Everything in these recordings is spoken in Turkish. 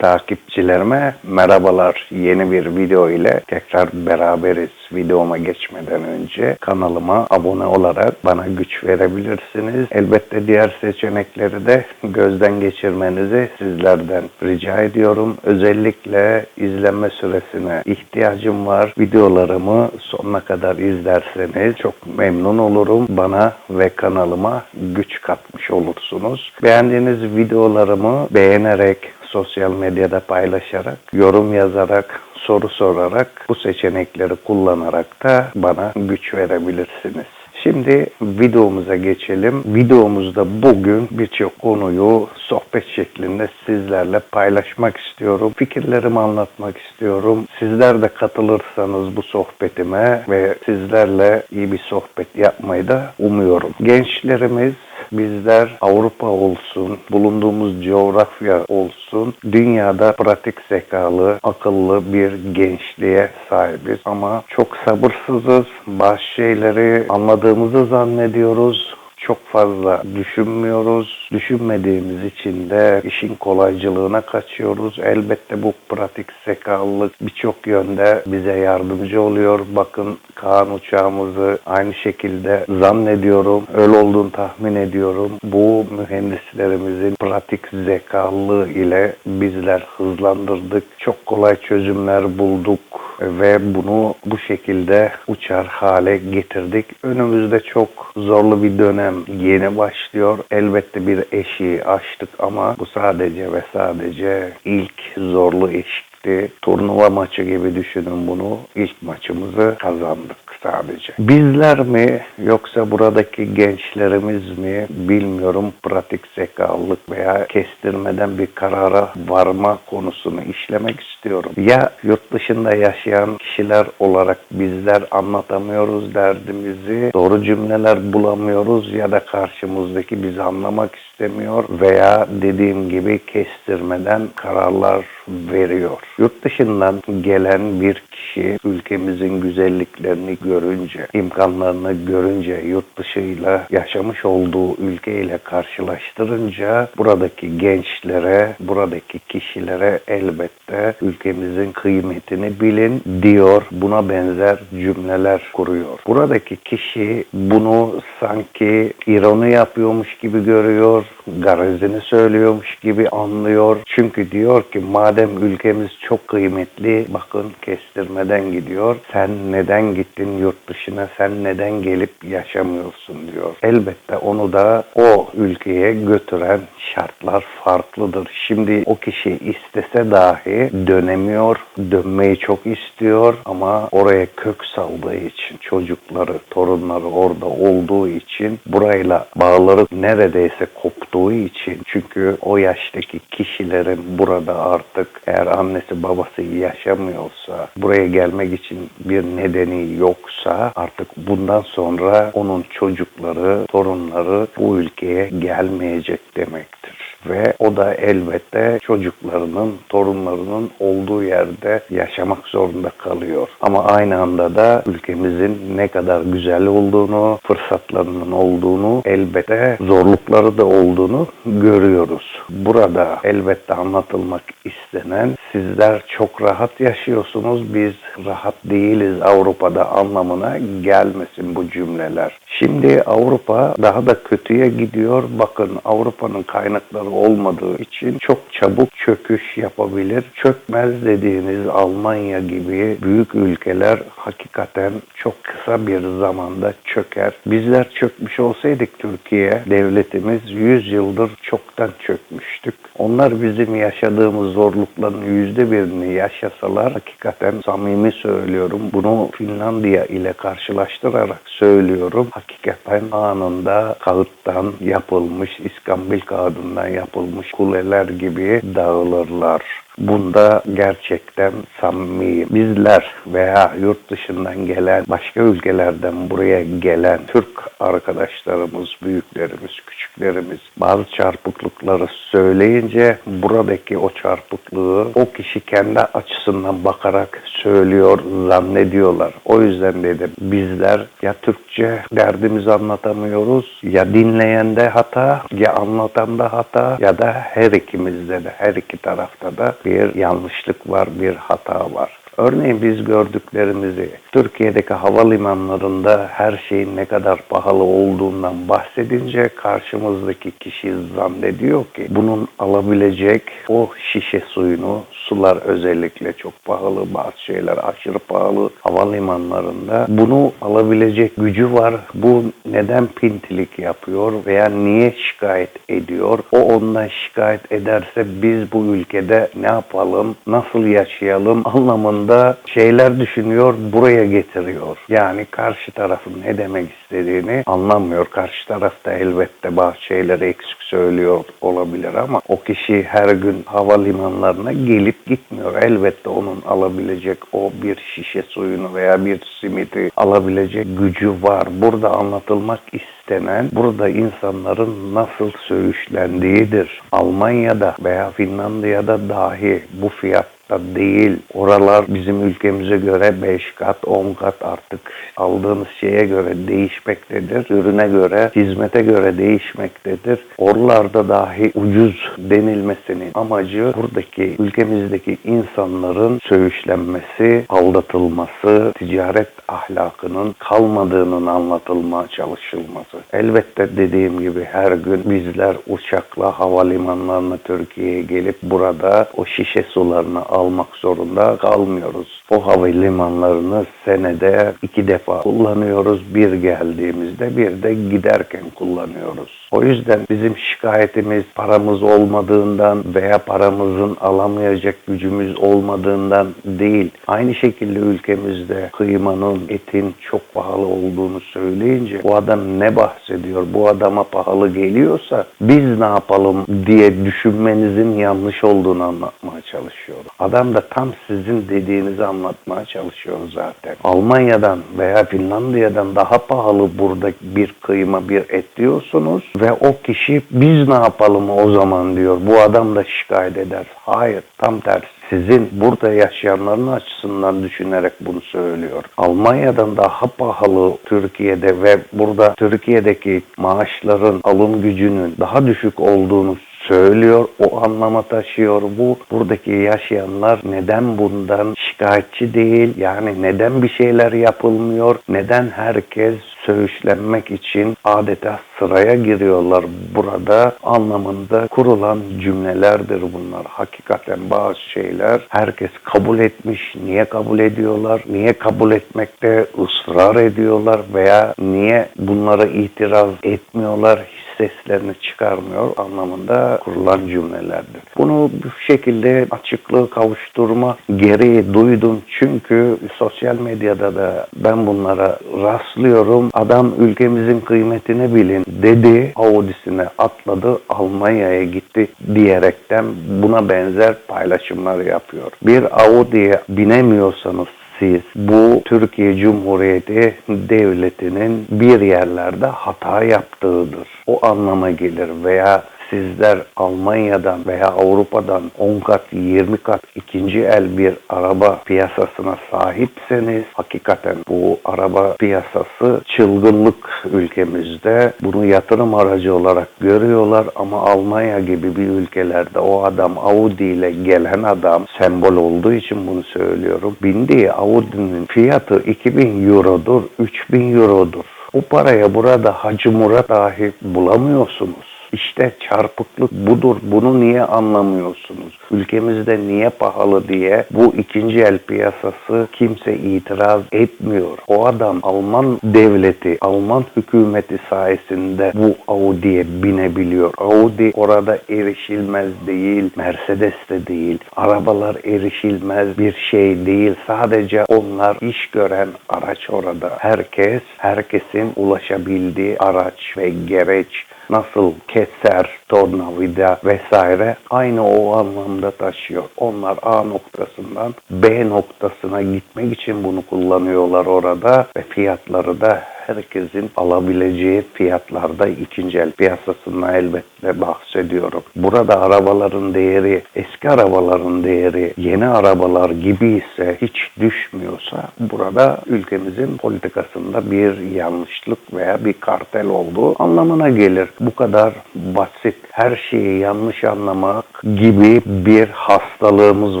Takipçilerime merhabalar. Yeni bir video ile tekrar beraberiz. Videoma geçmeden önce kanalıma abone olarak bana güç verebilirsiniz. Elbette diğer seçenekleri de gözden geçirmenizi sizlerden rica ediyorum. Özellikle izlenme süresine ihtiyacım var. Videolarımı sonuna kadar izlerseniz çok memnun olurum. Bana ve kanalıma güç katmış olursunuz. Beğendiğiniz videolarımı beğenerek, sosyal medyada paylaşarak, yorum yazarak, soru sorarak bu seçenekleri kullanarak da bana güç verebilirsiniz. Şimdi videomuza geçelim. Videomuzda bugün birçok konuyu sohbet şeklinde sizlerle paylaşmak istiyorum. Fikirlerimi anlatmak istiyorum. Sizler de katılırsanız bu sohbetime ve sizlerle iyi bir sohbet yapmayı da umuyorum. Gençlerimiz bizler Avrupa olsun, bulunduğumuz coğrafya olsun, dünyada pratik zekalı, akıllı bir gençliğe sahibiz. Ama çok sabırsızız. Bazı şeyleri anladığımızı zannediyoruz çok fazla düşünmüyoruz. Düşünmediğimiz için de işin kolaycılığına kaçıyoruz. Elbette bu pratik zekalılık birçok yönde bize yardımcı oluyor. Bakın Kaan uçağımızı aynı şekilde zannediyorum. Öyle olduğunu tahmin ediyorum. Bu mühendislerimizin pratik zekalılığı ile bizler hızlandırdık. Çok kolay çözümler bulduk ve bunu bu şekilde uçar hale getirdik. Önümüzde çok zorlu bir dönem yeni başlıyor. Elbette bir eşiği aştık ama bu sadece ve sadece ilk zorlu eşikti. Turnuva maçı gibi düşünün bunu. İlk maçımızı kazandık sadece. Bizler mi yoksa buradaki gençlerimiz mi bilmiyorum pratik zekalılık veya kestirmeden bir karara varma konusunu işlemek istiyorum. Ya yurt dışında yaşayan kişiler olarak bizler anlatamıyoruz derdimizi, doğru cümleler bulamıyoruz ya da karşımızdaki bizi anlamak istemiyor veya dediğim gibi kestirmeden kararlar veriyor. Yurt dışından gelen bir kişi ülkemizin güzelliklerini görünce, imkanlarını görünce, yurt dışıyla yaşamış olduğu ülkeyle karşılaştırınca buradaki gençlere, buradaki kişilere elbette ülkemizin kıymetini bilin diyor. Buna benzer cümleler kuruyor. Buradaki kişi bunu sanki ironi yapıyormuş gibi görüyor, garezini söylüyormuş gibi anlıyor. Çünkü diyor ki madem ülkemiz çok kıymetli, bakın kestirmeden gidiyor. Sen neden gittin yurt dışına, sen neden gelip yaşamıyorsun diyor. Elbette onu da o ülkeye götüren şartlar farklıdır. Şimdi o kişi istese dahi dönemiyor, dönmeyi çok istiyor ama oraya kök saldığı için çocukları, torunları orada olduğu için burayla bağları neredeyse koptuğu için çünkü o yaştaki kişilerin burada artık eğer annesi babası yaşamıyorsa buraya gelmek için bir nedeni yoksa artık bundan sonra onun çocukları, torunları bu ülkeye gelmeyecek demektir ve o da elbette çocuklarının, torunlarının olduğu yerde yaşamak zorunda kalıyor. Ama aynı anda da ülkemizin ne kadar güzel olduğunu, fırsatlarının olduğunu, elbette zorlukları da olduğunu görüyoruz. Burada elbette anlatılmak istenen sizler çok rahat yaşıyorsunuz, biz rahat değiliz Avrupa'da anlamına gelmesin bu cümleler. Şimdi Avrupa daha da kötüye gidiyor. Bakın Avrupa'nın kaynakları olmadığı için çok çabuk çöküş yapabilir. Çökmez dediğiniz Almanya gibi büyük ülkeler hakikaten çok kısa bir zamanda çöker. Bizler çökmüş olsaydık Türkiye devletimiz 100 yıldır çoktan çökmüştük. Onlar bizim yaşadığımız zorlukların yüzde birini yaşasalar hakikaten samimi söylüyorum. Bunu Finlandiya ile karşılaştırarak söylüyorum. Hakikaten anında kağıttan yapılmış, iskambil kağıdından yapılmış kuleler gibi dağılırlar. Bunda gerçekten samimiyim. Bizler veya yurt dışından gelen, başka ülkelerden buraya gelen Türk arkadaşlarımız, büyüklerimiz, küçüklerimiz bazı çarpıklıkları söyleyince buradaki o çarpıklığı o kişi kendi açısından bakarak söylüyor, zannediyorlar. O yüzden dedim bizler ya Türkçe derdimizi anlatamıyoruz ya dinleyende hata ya anlatanda hata ya da her ikimizde de her iki tarafta da bir yanlışlık var, bir hata var. Örneğin biz gördüklerimizi Türkiye'deki havalimanlarında her şeyin ne kadar pahalı olduğundan bahsedince karşımızdaki kişi zannediyor ki bunun alabilecek o şişe suyunu sular özellikle çok pahalı bazı şeyler aşırı pahalı havalimanlarında bunu alabilecek gücü var. Bu neden pintilik yapıyor veya niye şikayet ediyor? O ondan şikayet ederse biz bu ülkede ne yapalım, nasıl yaşayalım anlamında şeyler düşünüyor, buraya getiriyor. Yani karşı tarafın ne demek istediğini anlamıyor. Karşı tarafta elbette bazı şeyleri eksik söylüyor olabilir ama o kişi her gün havalimanlarına gelip gitmiyor. Elbette onun alabilecek o bir şişe suyunu veya bir simiti alabilecek gücü var. Burada anlatılmak istenen burada insanların nasıl söğüşlendiğidir. Almanya'da veya Finlandiya'da dahi bu fiyat da değil. Oralar bizim ülkemize göre 5 kat, 10 kat artık aldığınız şeye göre değişmektedir. Ürüne göre, hizmete göre değişmektedir. Oralarda dahi ucuz denilmesinin amacı buradaki ülkemizdeki insanların söğüşlenmesi, aldatılması, ticaret ahlakının kalmadığının anlatılmaya çalışılması. Elbette dediğim gibi her gün bizler uçakla havalimanlarına Türkiye'ye gelip burada o şişe sularını almak zorunda kalmıyoruz. O havalimanlarını senede iki defa kullanıyoruz. Bir geldiğimizde bir de giderken kullanıyoruz. O yüzden bizim şikayetimiz paramız olmadığından veya paramızın alamayacak gücümüz olmadığından değil. Aynı şekilde ülkemizde kıymanın, etin çok pahalı olduğunu söyleyince bu adam ne bahsediyor? Bu adama pahalı geliyorsa biz ne yapalım diye düşünmenizin yanlış olduğunu anlatmaya çalışıyorum. Adam da tam sizin dediğinizi anlatmaya çalışıyor zaten. Almanya'dan veya Finlandiya'dan daha pahalı burada bir kıyma, bir et diyorsunuz ve o kişi biz ne yapalım o zaman diyor. Bu adam da şikayet eder. Hayır, tam tersi sizin burada yaşayanların açısından düşünerek bunu söylüyor. Almanya'dan daha pahalı Türkiye'de ve burada Türkiye'deki maaşların alım gücünün daha düşük olduğunu söylüyor, o anlama taşıyor bu. Buradaki yaşayanlar neden bundan şikayetçi değil? Yani neden bir şeyler yapılmıyor? Neden herkes söğüşlenmek için adeta sıraya giriyorlar burada anlamında kurulan cümlelerdir bunlar. Hakikaten bazı şeyler herkes kabul etmiş. Niye kabul ediyorlar? Niye kabul etmekte ısrar ediyorlar veya niye bunlara itiraz etmiyorlar? Seslerini çıkarmıyor anlamında kurulan cümlelerdir. Bunu bu şekilde açıklığı kavuşturma gereği duydum çünkü sosyal medyada da ben bunlara rastlıyorum. Adam ülkemizin kıymetini bilin dedi, Audi'sine atladı, Almanya'ya gitti diyerekten buna benzer paylaşımlar yapıyor. Bir Audi'ye binemiyorsanız siz bu Türkiye Cumhuriyeti Devleti'nin bir yerlerde hata yaptığıdır. O anlama gelir veya sizler Almanya'dan veya Avrupa'dan 10 kat 20 kat ikinci el bir araba piyasasına sahipseniz hakikaten bu araba piyasası çılgınlık ülkemizde bunu yatırım aracı olarak görüyorlar ama Almanya gibi bir ülkelerde o adam Audi ile gelen adam sembol olduğu için bunu söylüyorum. Bindiği Audi'nin fiyatı 2000 eurodur, 3000 eurodur. O paraya burada Hacı Murat dahi bulamıyorsunuz. İşte çarpıklık budur. Bunu niye anlamıyorsunuz? Ülkemizde niye pahalı diye bu ikinci el piyasası kimse itiraz etmiyor. O adam Alman devleti, Alman hükümeti sayesinde bu Audi'ye binebiliyor. Audi orada erişilmez değil, Mercedes de değil. Arabalar erişilmez bir şey değil. Sadece onlar iş gören araç orada. Herkes, herkesin ulaşabildiği araç ve gereç nasıl keser, tornavida vesaire aynı o anlamda taşıyor. Onlar A noktasından B noktasına gitmek için bunu kullanıyorlar orada ve fiyatları da herkesin alabileceği fiyatlarda ikinci el piyasasından elbette bahsediyorum. Burada arabaların değeri eski arabaların değeri yeni arabalar gibi ise hiç düşmüyorsa burada ülkemizin politikasında bir yanlışlık veya bir kartel olduğu anlamına gelir. Bu kadar basit her şeyi yanlış anlamak gibi bir hastalığımız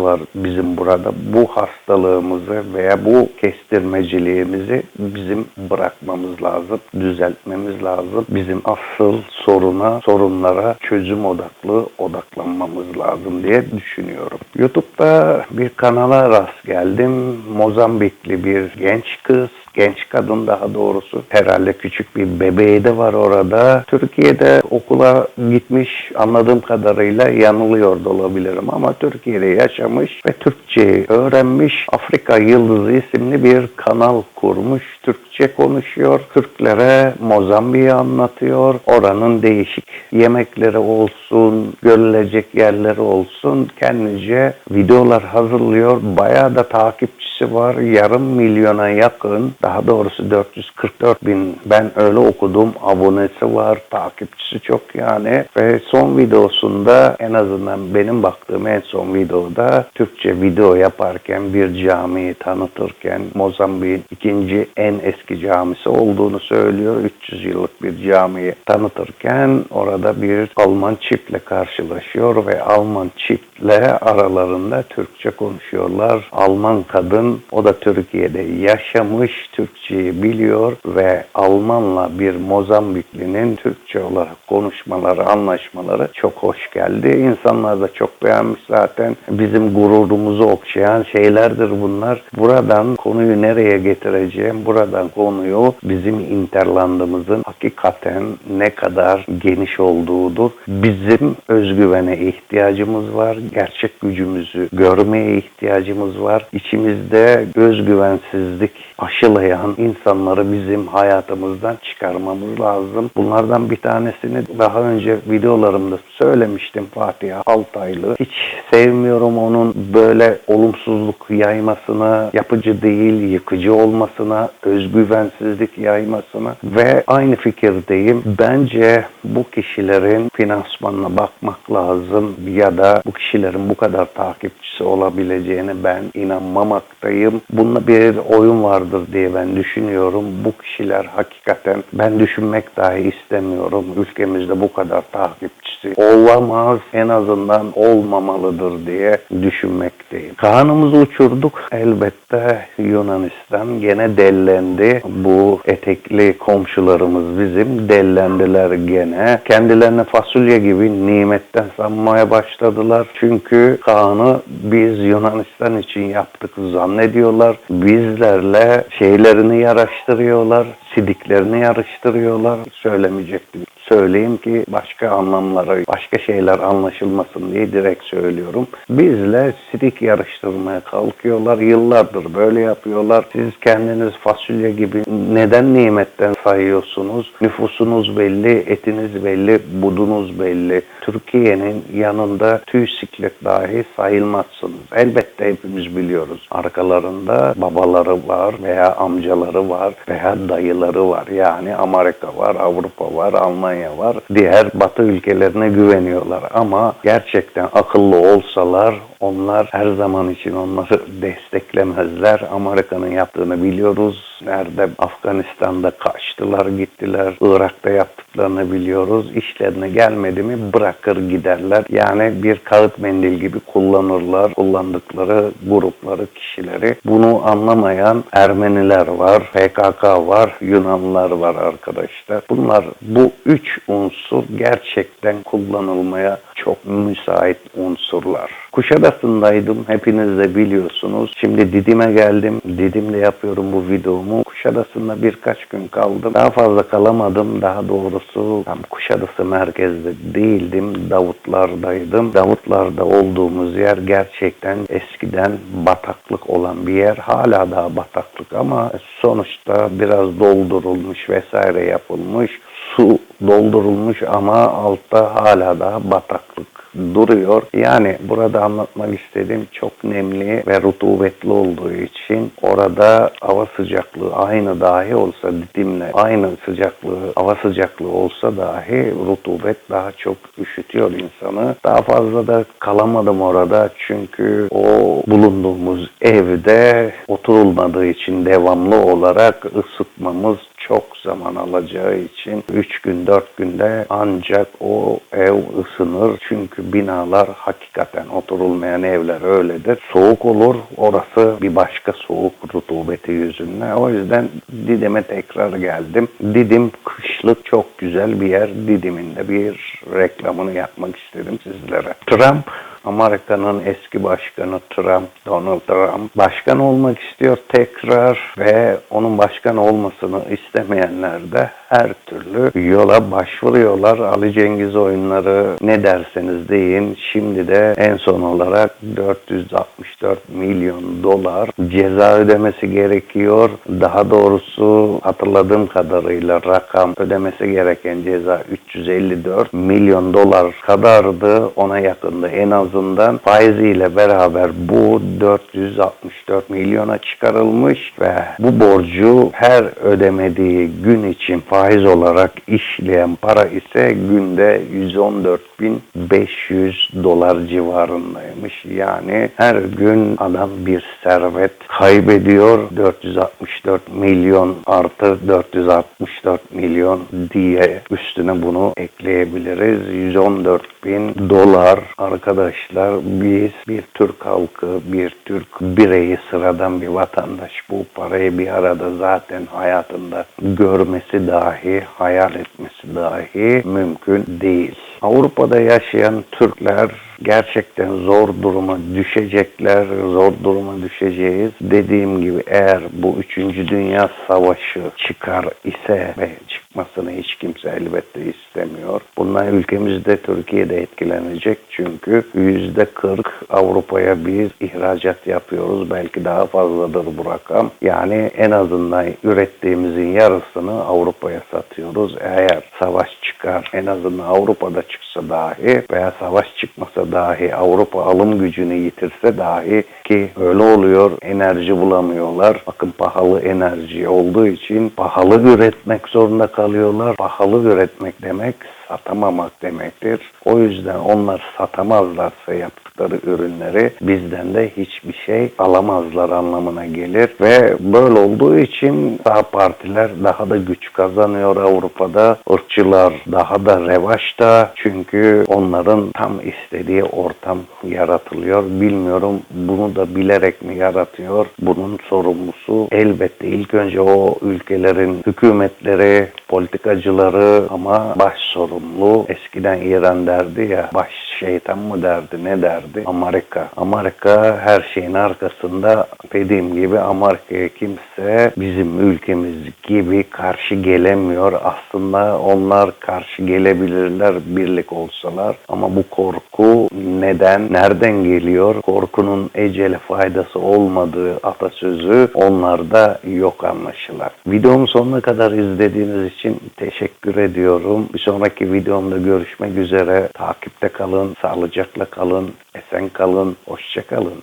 var bizim burada. Bu hastalığımızı veya bu kestirmeciliğimizi bizim bırakmamız lazım, düzeltmemiz lazım. Bizim asıl soruna, sorunlara çözüm odaklı odaklanmamız lazım diye düşünüyorum. YouTube'da bir kanala rast geldim. Mozambikli bir genç kız genç kadın daha doğrusu herhalde küçük bir bebeği de var orada. Türkiye'de okula gitmiş anladığım kadarıyla yanılıyor da olabilirim ama Türkiye'de yaşamış ve Türkçe öğrenmiş. Afrika Yıldızı isimli bir kanal kurmuş. Türkçe konuşuyor. Türklere Mozambik'i anlatıyor. Oranın değişik yemekleri olsun, görülecek yerleri olsun. Kendince videolar hazırlıyor. Bayağı da takipçisi var. Yarım milyona yakın daha doğrusu 444 bin ben öyle okudum. Abonesi var takipçisi çok yani. Ve son videosunda en azından benim baktığım en son videoda Türkçe video yaparken bir camiyi tanıtırken Mozambik'in ikinci en eski camisi olduğunu söylüyor. 300 yıllık bir camiyi tanıtırken orada bir Alman çiftle karşılaşıyor ve Alman çiftle aralarında Türkçe konuşuyorlar. Alman kadın o da Türkiye'de yaşamış Türkçeyi biliyor ve Almanla bir Mozambiklinin Türkçe olarak konuşmaları, anlaşmaları çok hoş geldi. İnsanlar da çok beğenmiş zaten. Bizim gururumuzu okşayan şeylerdir bunlar. Buradan konuyu nereye getireceğim? Buradan konuyu bizim interlandımızın hakikaten ne kadar geniş olduğudur. Bizim özgüvene ihtiyacımız var. Gerçek gücümüzü görmeye ihtiyacımız var. İçimizde özgüvensizlik aşılayan insanları bizim hayatımızdan çıkarmamız lazım. Bunlardan bir tanesini daha önce videolarımda söylemiştim Fatih Altaylı. Hiç sevmiyorum onun böyle olumsuzluk yaymasına, yapıcı değil yıkıcı olmasına, özgüvensizlik yaymasına ve aynı fikirdeyim. Bence bu kişilerin finansmanına bakmak lazım ya da bu kişilerin bu kadar takipçisi olabileceğine ben inanmamaktayım. Bunda bir oyun vardır diye ben düşünüyorum. Bu kişiler hakikaten ben düşünmek dahi istemiyorum. Ülkemizde bu kadar takipçisi olamaz. En azından olmamalıdır diye düşünmekteyim. Kanımızı uçurduk. Elbette Yunanistan gene dellendi. Bu etekli komşularımız bizim dellendiler gene. Kendilerini fasulye gibi nimetten sanmaya başladılar. Çünkü Kaan'ı biz Yunanistan için yaptık zannediyorlar. Bizlerle şeylerini yarıştırıyorlar, sidiklerini yarıştırıyorlar. Söylemeyecektim. Söyleyeyim ki başka anlamlara, başka şeyler anlaşılmasın diye direkt söylüyorum. Bizle sidik yarıştırmaya kalkıyorlar. Yıllardır böyle yapıyorlar. Siz kendiniz fasulye gibi neden nimetten sayıyorsunuz? Nüfusunuz belli, etiniz belli, budunuz belli. Türkiye'nin yanında tüy dahi sayılmazsınız. Elbette hepimiz biliyoruz. Arkalarında babaları var veya amcaları var veya dayıları var. Yani Amerika var, Avrupa var, Almanya var. Diğer batı ülkelerine güveniyorlar. Ama gerçekten akıllı olsalar onlar her zaman için onları desteklemezler. Amerika'nın yaptığını biliyoruz. Nerede Afganistan'da kaçtılar gittiler. Irak'ta yaptıklarını biliyoruz. İşlerine gelmedi mi bırakır giderler. Yani bir kağıt mendil gibi kullanırlar. Kullandıkları grupları, kişileri. Bunu anlamayan Ermeniler var, PKK var, Yunanlılar var arkadaşlar. Bunlar bu üç unsur gerçekten kullanılmaya çok müsait unsurlar. Kuşadası'ndaydım. Hepiniz de biliyorsunuz. Şimdi Didim'e geldim. Didim'de yapıyorum bu videomu. Kuşadası'nda birkaç gün kaldım. Daha fazla kalamadım. Daha doğrusu tam Kuşadası merkezde değildim. Davutlar'daydım. Davutlar'da olduğumuz yer gerçekten eskiden bataklık olan bir yer. Hala daha bataklık ama sonuçta biraz doldurulmuş vesaire yapılmış su doldurulmuş ama altta hala daha bataklık duruyor. Yani burada anlatmak istediğim çok nemli ve rutubetli olduğu için orada hava sıcaklığı aynı dahi olsa Didim'le aynı sıcaklığı hava sıcaklığı olsa dahi rutubet daha çok üşütüyor insanı. Daha fazla da kalamadım orada çünkü o bulunduğumuz evde oturulmadığı için devamlı olarak ısıtmamız çok zaman alacağı için 3 gün 4 günde ancak o ev ısınır. Çünkü binalar hakikaten oturulmayan evler öyledir. Soğuk olur. Orası bir başka soğuk rutubeti yüzünden. O yüzden Didim'e tekrar geldim. Didim kışlık çok güzel bir yer. Didim'in de bir reklamını yapmak istedim sizlere. Trump Amerika'nın eski başkanı Trump, Donald Trump başkan olmak istiyor tekrar ve onun başkan olmasını istemeyenler de her türlü yola başvuruyorlar. Ali Cengiz oyunları ne derseniz deyin. Şimdi de en son olarak 464 milyon dolar ceza ödemesi gerekiyor. Daha doğrusu hatırladığım kadarıyla rakam ödemesi gereken ceza 354 milyon dolar kadardı. Ona yakındı en azından. Faiziyle beraber bu 464 milyona çıkarılmış ve bu borcu her ödemediği gün için faiz olarak işleyen para ise günde 114.500 dolar civarındaymış. Yani her gün adam bir servet kaybediyor. 464 milyon artı 464 milyon diye üstüne bunu ekleyebiliriz. 114 bin dolar arkadaşlar biz bir Türk halkı, bir Türk bireyi sıradan bir vatandaş bu parayı bir arada zaten hayatında görmesi dahi, hayal etmesi dahi mümkün değil. Avrupa'da yaşayan Türkler gerçekten zor duruma düşecekler, zor duruma düşeceğiz. Dediğim gibi eğer bu 3. Dünya Savaşı çıkar ise ve çıkmasını hiç kimse elbette istemiyor. Bundan ülkemizde Türkiye'de etkilenecek çünkü %40 Avrupa'ya biz ihracat yapıyoruz. Belki daha fazladır bu rakam. Yani en azından ürettiğimizin yarısını Avrupa'ya satıyoruz. Eğer savaş çıkar en azından Avrupa'da çıksa dahi veya savaş çıkmasa dahi Avrupa alım gücünü yitirse dahi ki öyle oluyor enerji bulamıyorlar. Bakın pahalı enerji olduğu için pahalı üretmek zorunda kalıyorlar. Pahalı üretmek demek satamamak demektir. O yüzden onlar satamazlarsa yaptıkları ürünleri bizden de hiçbir şey alamazlar anlamına gelir. Ve böyle olduğu için sağ partiler daha da güç kazanıyor Avrupa'da. Irkçılar daha da revaçta çünkü onların tam istediği ortam yaratılıyor. Bilmiyorum bunu da bilerek mi yaratıyor? Bunun sorumlusu elbette ilk önce o ülkelerin hükümetleri, politikacıları ama baş sorumlu eskiden İran derdi ya baş şeytan mı derdi ne derdi Amerika. Amerika her şeyin arkasında dediğim gibi Amerika'ya kimse bizim ülkemiz gibi karşı gelemiyor. Aslında onlar karşı gelebilirler birlik olsalar ama bu korku neden nereden geliyor? Korkunun ecele faydası olmadığı atasözü onlarda yok anlaşılan. Videomu sonuna kadar izlediğiniz için teşekkür ediyorum. Bir sonraki videomda görüşmek üzere. Takipte kalın, sağlıcakla kalın, esen kalın, hoşça kalın.